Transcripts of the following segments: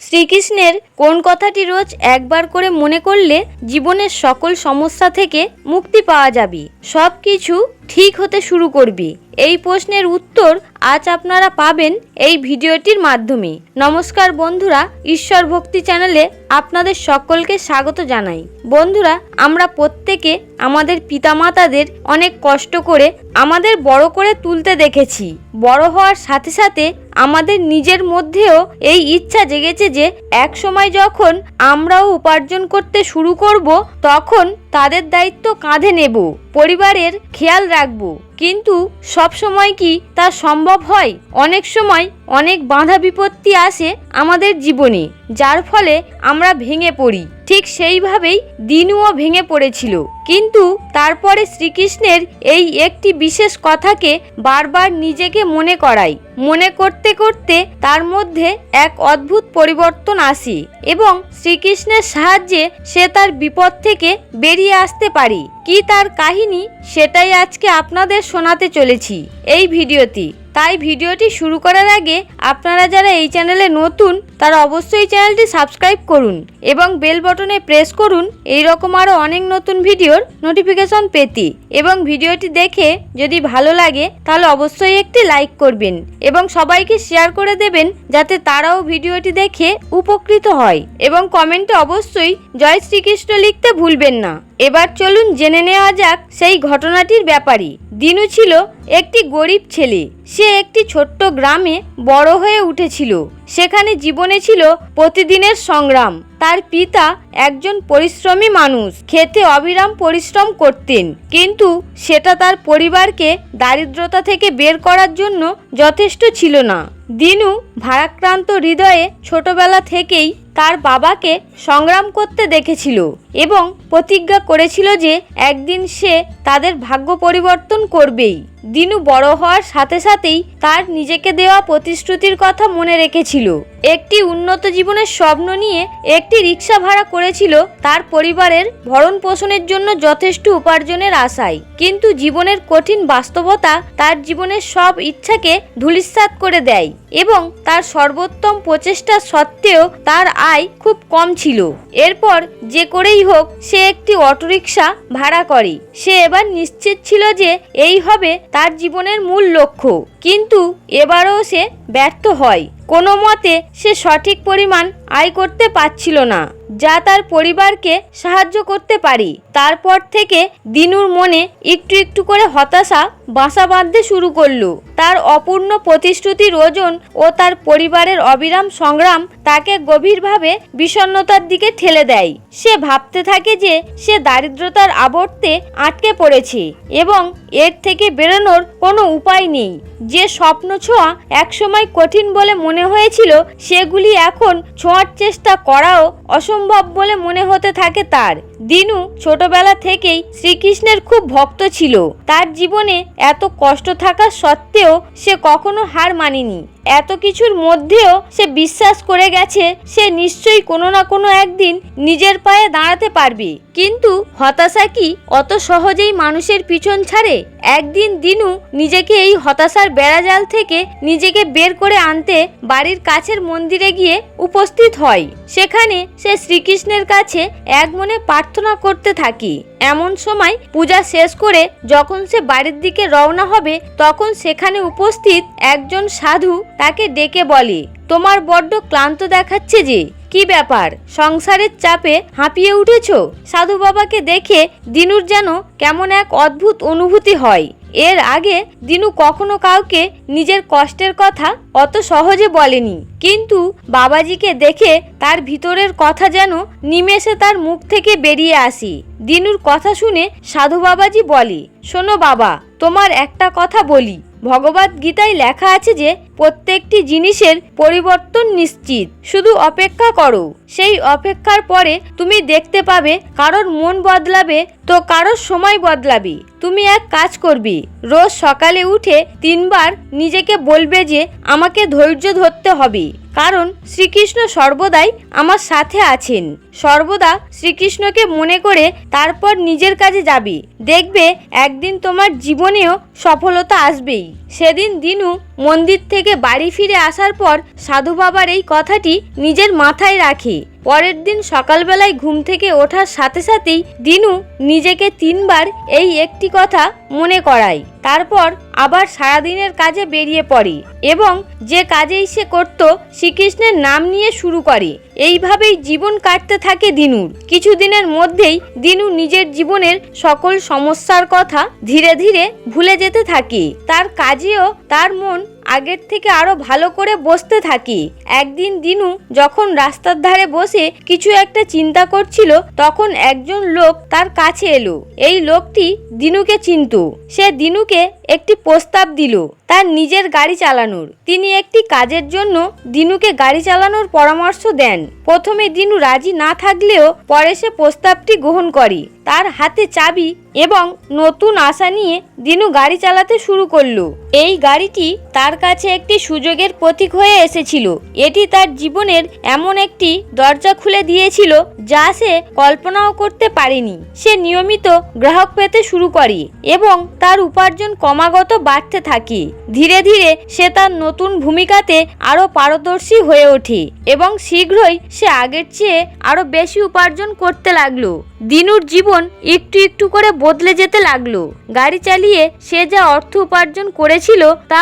শ্রীকৃষ্ণের কোন কথাটি রোজ একবার করে মনে করলে জীবনের সকল সমস্যা থেকে মুক্তি পাওয়া যাবে? সব কিছু ঠিক হতে শুরু করবি। এই প্রশ্নের উত্তর আজ আপনারা পাবেন এই ভিডিওটির মাধ্যমে। নমস্কার বন্ধুরা, ঈশ্বর ভক্তি চ্যানেলে আপনাদের সকলকে স্বাগত জানাই। বন্ধুরা, আমরা প্রত্যেকে আমাদের পিতামাতাদের অনেক কষ্ট করে আমাদের বড় করে তুলতে দেখেছি। বড় হওয়ার সাথে সাথে আমাদের নিজের মধ্যেও এই ইচ্ছা জেগেছে যে এক সময় যখন আমরাও উপার্জন করতে শুরু করব, তখন তাদের দায়িত্ব কাঁধে নেব, পরিবারের খেয়াল রাখব। কিন্তু সব সময় কি তা সম্ভব হয়? অনেক সময় অনেক বাধা বিপত্তি আসে আমাদের জীবনে, যার ফলে আমরা ভেঙে পড়ি। ঠিক সেইভাবেই দিনুও ভেঙে পড়েছিল। কিন্তু তারপরে শ্রীকৃষ্ণের এই একটি বিশেষ কথাকে বারবার নিজেকে মনে করাই মনে করতে করতে তার মধ্যে এক অদ্ভুত পরিবর্তন আসে এবং শ্রীকৃষ্ণের সাহায্যে সে তার বিপদ থেকে বেরিয়ে আসতে পারে। কি তার কাহিনী? সেটাই আজকে আপনাদের শোনাতে চলেছি এই ভিডিওটি। তাই ভিডিওটি শুরু করার আগে আপনারা যারা এই চ্যানেলে নতুন তারা অবশ্যই চ্যানেলটি সাবস্ক্রাইব করুন এবং বেল বটনে প্রেস করুন। এই রকম আরও অনেক নতুন ভিডিওর নোটিফিকেশন পেতে। এবং ভিডিওটি দেখে যদি ভালো লাগে, তাহলে অবশ্যই একটি লাইক করবেন এবং সবাইকে শেয়ার করে দেবেন যাতে তারাও ভিডিওটি দেখে উপকৃত হয়। এবং কমেন্টে অবশ্যই জয় শ্রীকৃষ্ণ লিখতে ভুলবেন না। এবার চলুন জেনে নেওয়া যাক সেই ঘটনাটির ব্যাপারে। দিনু ছিল একটি গরিব ছেলে। সে একটি ছোট্ট গ্রামে বড় হয়ে উঠেছিল। সেখানে জীবনে ছিল প্রতিদিনের সংগ্রাম। তার পিতা একজন পরিশ্রমী মানুষ। খেতে অবিরাম পরিশ্রম করতেন। কিন্তু সেটা তার পরিবারকে দারিদ্রতা থেকে বের করার জন্য যথেষ্ট ছিল না। দিনু ভারাক্রান্ত হৃদয়ে ছোটবেলা থেকেই তার বাবাকে সংগ্রাম করতে দেখেছিল এবং প্রতিজ্ঞা করেছিল যে একদিন সে তাদের ভাগ্য পরিবর্তন করবেই। দিনু বড় হওয়ার সাথে সাথেই তার নিজেকে দেওয়া প্রতিশ্রুতির কথা মনে রেখেছিল। একটি উন্নত জীবনের স্বপ্ন নিয়ে একটি রিক্সা ভাড়া করেছিল তার পরিবারের ভরণ পোষণের জন্য যথেষ্ট উপার্জনের আশায়। কিন্তু জীবনের কঠিন বাস্তবতা তার জীবনের সব ইচ্ছাকে ধূলিসাৎ করে দেয় এবং তার সর্বোত্তম প্রচেষ্টা সত্ত্বেও তার আয় খুব কম ছিল। এরপর যে করেই হোক সে একটি অটোরিকশা ভাড়া করে। সে এবার নিশ্চিত ছিল যে এই হবে তার জীবনের মূল লক্ষ্য। কিন্তু এবারও সে ব্যর্থ হয়। কোনো মতে সে সঠিক পরিমাণ আয় করতে পারছিল না, যা তার পরিবারকে সাহায্য করতে পারি। তারপর থেকে দিনুর মনে একটু একটু করে হতাশা বাসা বাঁধতে শুরু করল। তার অপূর্ণ প্রতিশ্রুতির ওজন ও তার পরিবারের অবিরাম সংগ্রাম তাকে গভীরভাবে বিষণ্ণতার দিকে ঠেলে দেয়। সে ভাবতে থাকে যে সে দারিদ্রতার আবর্তে আটকে পড়েছে এবং এর থেকে বেরোনোর কোনো উপায় নেই। যে স্বপ্ন ছোঁয়া একসময় কঠিন বলে মনে হয়েছিল সেগুলি এখন ছোঁয়ার চেষ্টা করাও অসম্ভব বলে মনে হতে থাকে তার। দিনু ছোটবেলা থেকেই শ্রীকৃষ্ণের খুব ভক্ত ছিল। তার জীবনে এত কষ্ট থাকা সত্ত্বেও সে কখনো হার মানেনি। এত কিছুর মধ্যেও সে বিশ্বাস করে গেছে, সে নিশ্চয়ই কোনো না কোনো একদিন নিজের পায়ে দাঁড়াতে পারবে। কিন্তু হতাশা কি অত সহজেই মানুষের পিছন ছাড়ে? একদিন দিনু নিজেকে এই হতাশার বেড়াজাল থেকে নিজেকে বের করে আনতে বাড়ির কাছের মন্দিরে গিয়ে উপস্থিত হয়। সেখানে সে শ্রীকৃষ্ণের কাছে এক মনে প্রার্থনা করতে থাকি। এমন সময় পূজা শেষ করে যখন সে বাড়ির দিকে রওনা হবে, তখন সেখানে উপস্থিত একজন সাধু তাকে ডেকে বলে, তোমার বড্ড ক্লান্ত দেখাচ্ছে যে, কি ব্যাপার? সংসারের চাপে হাঁপিয়ে উঠেছ? সাধু বাবাকে দেখে দিনুর যেন কেমন এক অদ্ভুত অনুভূতি হয়। এর আগে দিনু কখনো কাউকে নিজের কষ্টের কথা অত সহজে বলেনি। কিন্তু বাবাজিকে দেখে তার ভিতরের কথা যেন নিমেষে তার মুখ থেকে বেরিয়ে আসি। দিনুর কথা শুনে সাধু বাবাজি বলে, শোনো বাবা, তোমার একটা কথা বলি। ভগবত গীতায় লেখা আছে যে, প্রত্যেকটি জিনিসের পরিবর্তন নিশ্চিত। শুধু অপেক্ষা করো। সেই অপেক্ষার পরে তুমি দেখতে পাবে কারোর মন বদলাবে তো কারোর সময় বদলাবি। তুমি এক কাজ করবি, রোজ সকালে উঠে তিনবার নিজেকে বলবে যে আমাকে ধৈর্য ধরতে হবে। কারণ শ্রীকৃষ্ণ সর্বদাই আমার সাথে আছেন। সর্বদা শ্রীকৃষ্ণকে মনে করে তারপর নিজের কাজে যাবি। দেখবে একদিন তোমার জীবনেও সফলতা আসবেই। সেদিন দিনু মন্দির থেকে বাড়ি ফিরে আসার পর সাধু বাবার এই কথাটি নিজের মাথায় রাখি। পরের দিন সকালবেলায় ঘুম থেকে ওঠার সাথে সাথেই দিনু নিজেকে তিনবার এই একটি কথা মনে করায়। তারপর আবার সারাদিনের কাজে বেরিয়ে পড়ে এবং যে কাজেই সে করত, শ্রীকৃষ্ণের নাম নিয়ে শুরু করে। এইভাবেই জীবন কাটতে থাকে দিনুর। কিছুদিনের মধ্যেই দিনু নিজের জীবনের সকল সমস্যার কথা ধীরে ধীরে ভুলে যেতে থাকে। তার কাজেও তার মন আগের থেকে আরও ভালো করে বসতে থাকি। একদিন দিনু যখন রাস্তার ধারে বসে কিছু একটা চিন্তা করছিল, তখন একজন লোক তার কাছে এলো। এই লোকটি দিনুকে চিনত। সে দিনুকে একটি প্রস্তাব দিল তার নিজের গাড়ি চালানোর। তিনি একটি কাজের জন্য দিনুকে গাড়ি চালানোর পরামর্শ দেন। প্রথমে দিনু রাজি না থাকলেও পরে সে প্রস্তাবটি গ্রহণ করে। তার হাতে চাবি এবং নতুন আশা নিয়ে দিনু গাড়ি চালাতে শুরু করল। এই গাড়িটি তার কাছে একটি সুযোগের প্রতীক হয়ে এসেছিল। এটি তার জীবনের এমন একটি দরজা খুলে দিয়েছিল যা সে কল্পনাও করতে পারেনি। সে নিয়মিত গ্রাহক পেতে শুরু করে এবং তার উপার্জন ক্রমাগত বাড়তে থাকে। ধীরে ধীরে সে তার নতুন ভূমিকাতে আরও পারদর্শী হয়ে ওঠে এবং শীঘ্রই সে আগের চেয়ে আরও বেশি উপার্জন করতে লাগল। দিনুর জীবন একটু একটু করে বদলে যেতে লাগল। গাড়ি চালিয়ে সে যা অর্থ উপার্জন করেছিল তা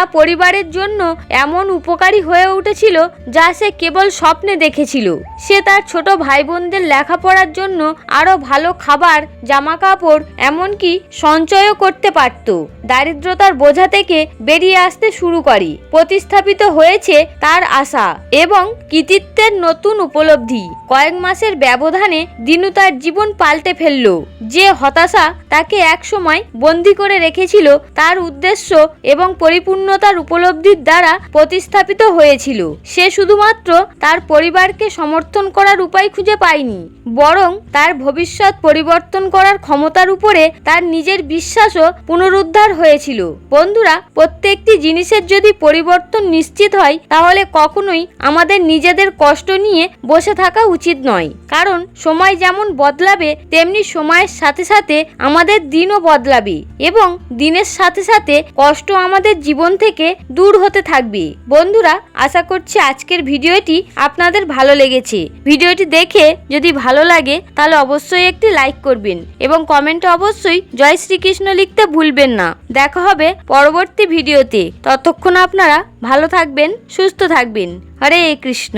পরিবারের জন্য এমন উপকারী হয়ে উঠেছিল যা সে কেবল স্বপ্নে দেখেছিল। সে তার ছোট ভাই বোনদের লেখাপড়ার জন্য আরও ভালো খাবার জামা কাপড় এমনকি সঞ্চয়ও করতে পারত। দারিদ্রতার বোঝা থেকে বেরিয়ে আসতে শুরু করে। প্রতিস্থাপিত হয়েছে তার আশা এবং কৃতিত্বের নতুন উপলব্ধি। কয়েক মাসের ব্যবধানে দিনু তার জীবন পাল্টে ফেলল। যে হতাশা তাকে একসময় বন্দি করে রেখেছিল তার উদ্দেশ্য এবং পরিপূর্ণতার উপলব্ধির দ্বারা প্রতিস্থাপিত হয়েছিল। সে শুধুমাত্র তার পরিবারকে সমর্থন করার উপায় খুঁজে পায়নি, বরং তার ভবিষ্যৎ পরিবর্তন করার ক্ষমতার উপরে তার নিজের বিশ্বাসও পুনরুদ্ধার হয়েছিল। বন্ধুরা, প্রত্যেকটি জিনিসের যদি পরিবর্তন নিশ্চিত হয়, তাহলে কখনোই আমাদের নিজেদের কষ্ট নিয়ে বসে থাকা উচিত নয়। কারণ সময় যেমন বদলাবে, তেমনি সময়ের সাথে সাথে আমাদের দিনও বদলাবে এবং দিনের সাথে সাথে কষ্ট আমাদের জীবন থেকে দূর হতে থাকবে। বন্ধুরা, আশা করছি আজকের ভিডিওটি আপনাদের ভালো লেগেছে। ভিডিওটি দেখে যদি ভালো লাগে, তাহলে অবশ্যই একটি লাইক করবেন এবং কমেন্টে অবশ্যই জয় শ্রীকৃষ্ণ লিখতে ভুলবেন না। দেখা হবে পরবর্তী ভিডিওতে। ততক্ষণ আপনারা ভালো থাকবেন সুস্থ থাকবেন। হরে কৃষ্ণ।